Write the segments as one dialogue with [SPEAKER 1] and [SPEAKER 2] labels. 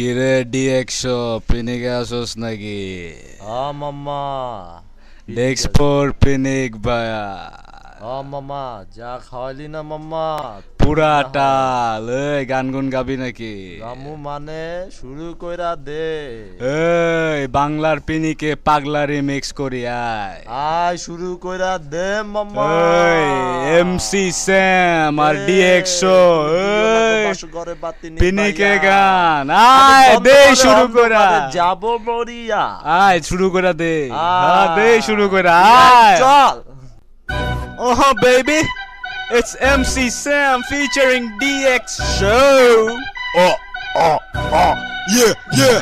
[SPEAKER 1] কিরে ডি একশো পিনিকে আসোস নাকি
[SPEAKER 2] আ মাম্মা
[SPEAKER 1] ডেক্সপোর পিনিক বায়া
[SPEAKER 2] আ মাম্মা যা খাওয়ালি না মাম্মা
[SPEAKER 1] পুরাটা। এই গান গুন গাবি নাকি?
[SPEAKER 2] রামু মানে শুরু কইরা দে।
[SPEAKER 1] এই বাংলার পিনিকে পাগলারি মিক্স করি আয়।
[SPEAKER 2] আয় শুরু কইরা দে মাম্মা।
[SPEAKER 1] এই এমসি স্যাম আর ডি একশো
[SPEAKER 2] ঘরে বাতি নি
[SPEAKER 1] পিনিকে গান। আয় দে শুরু করা
[SPEAKER 2] অন্ধকারে যাব মরিয়া।
[SPEAKER 1] আয় শুরু করা দে। হ্যাঁ, দে শুরু করা আয়
[SPEAKER 2] চল।
[SPEAKER 1] Oh, baby. It's MC Sam featuring DX Show. Oh, oh, oh. Yeah, yeah.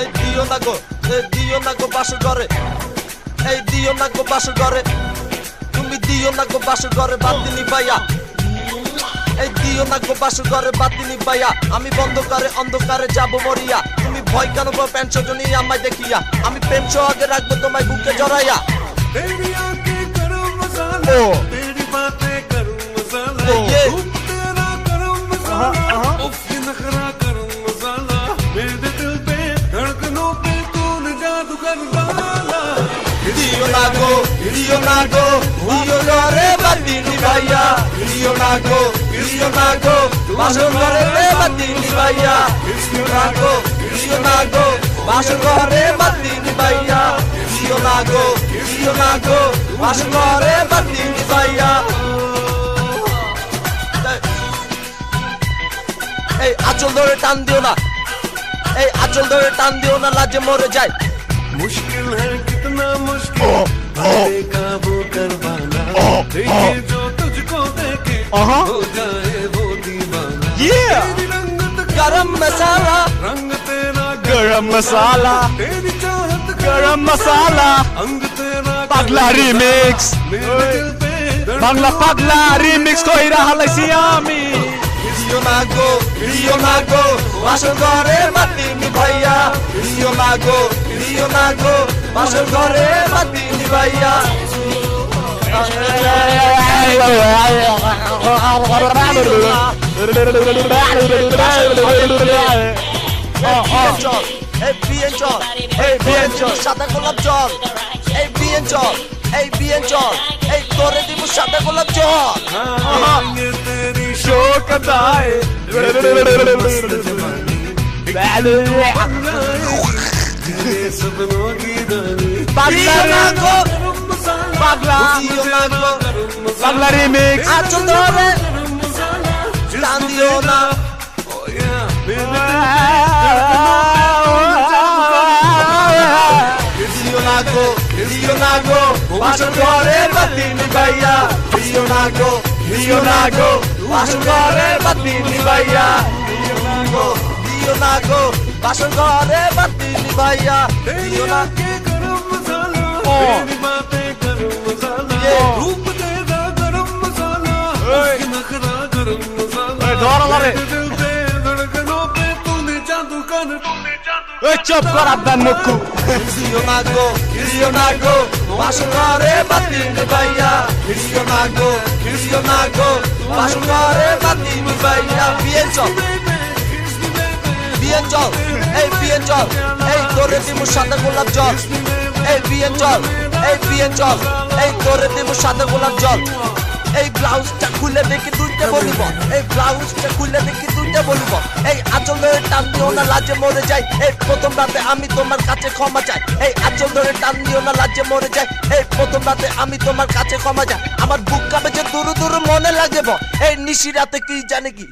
[SPEAKER 2] এই দিও না গো এই দিও না গো বাসর ঘরে এই দিও না গো বাসর তুমি দিও না গো বাসর ঘরে বাতি নিবাইয়া এই দিও না গো বাসর ঘরে বাতি নিবাইয়া আমি বন্ধ অন্ধকারে যাব মরিয়া। তুমি ভয় কেন গো প্যান্ট সজনী আমায় দেখিয়া। আমি প্রেম আগে রাখব তোমায় বুকে জড়াইয়া।
[SPEAKER 3] तेरी
[SPEAKER 2] दोस्तों Nago, Ilio Nago, Uyo Lore Batini Baya, Ilio Nago, Ilio Nago, Maso Lore Batini Baya, Ilio Nago, Ilio Nago, Maso Lore Batini Baya, Ilio Nago, Ilio Nago, Maso Lore Batini Baya, এই আচল ধরে টান দিও না এই আচল ধরে টান দিও না লাজে মরে যায়
[SPEAKER 3] मुश्किल है कितना मुश्किल बातें काबू कर पाना देखे जो तुझको देखे
[SPEAKER 1] Uh-huh.
[SPEAKER 3] हो जाए वो दीवाना
[SPEAKER 1] Yeah.
[SPEAKER 3] तेरी रंगत
[SPEAKER 2] गरम मसाला
[SPEAKER 3] रंग तेरा
[SPEAKER 1] Garam masala,
[SPEAKER 3] तेरी चाहत का
[SPEAKER 1] garam masala.
[SPEAKER 3] अंग तेरा
[SPEAKER 1] Pagla remix.
[SPEAKER 3] मेरे दिल पे
[SPEAKER 1] Bangla pagla remix কইরা হালাইছি আমি
[SPEAKER 2] প্রিয় মাগো প্রিয় মাগো বাসর ঘরে মাতি নিভাইয়া প্রিয় মাগো প্রিয় মাগো বাসর ঘরে মাতি নিভাইয়া Hey, be and John. Hey, be and John. Shada Golab John. Hey, be and John. Hey, be and John. Hey, Tore Dimu
[SPEAKER 3] Shada Golab
[SPEAKER 1] John. कंदा
[SPEAKER 3] है सपनों की
[SPEAKER 1] पागला
[SPEAKER 2] को पागला पागला
[SPEAKER 3] रिमिक्स आज
[SPEAKER 1] तो
[SPEAKER 2] रे चांदियोना Nago,
[SPEAKER 3] Rio Nago,
[SPEAKER 1] faccio il
[SPEAKER 2] cuore, battimi
[SPEAKER 3] baia, Rio
[SPEAKER 2] Nago, দিও না গো বাসন ঘরে বাতি নিবাইয়া। দিও না গো দিও না গো বাসন ঘরে বাতি নিবাইয়া। দিও না।
[SPEAKER 3] কে গরম মশালা মেরি
[SPEAKER 1] মাতে গরম মশালা রূপ
[SPEAKER 3] দে দা গরম মশালা উসকে নখরা গরম মশালা ধর আমারে।
[SPEAKER 1] ওই চুপ কর আব্দান মুক্কু
[SPEAKER 2] রিও না গো রিও না গো বাসর ঘরে বাতি নিভাইয়া রিও না গো রিও না গো বাসর ঘরে বাতি নিভাইয়া বিয়ে চল। বিয়ে চল। এই বিয়ে চল। এই তোরে দিব সাদা গোলাপ জল। এই বিয়ে চল। এই বিয়ে চল। এই তোরে দিব সাদা গোলাপ জল। এই ব্লাউজটা খুলে দেখি দুইটা বলিব। এই ব্লাউজটা খুলে দেখি দুইটা বলিব। এই আচল ধরে টান দিও না, লাজে মরে যাই। এই প্রথম রাতে আমি তোমার কাছে ক্ষমা চাই। এই আচল ধরে টান দিও না, লাজে মরে যাই। এই প্রথম রাতে আমি তোমার কাছে ক্ষমা চাই। আমার বুক কাঁপে যে দূর দূর মনে লাগেব। এই নিশি রাতে কি জানে কি?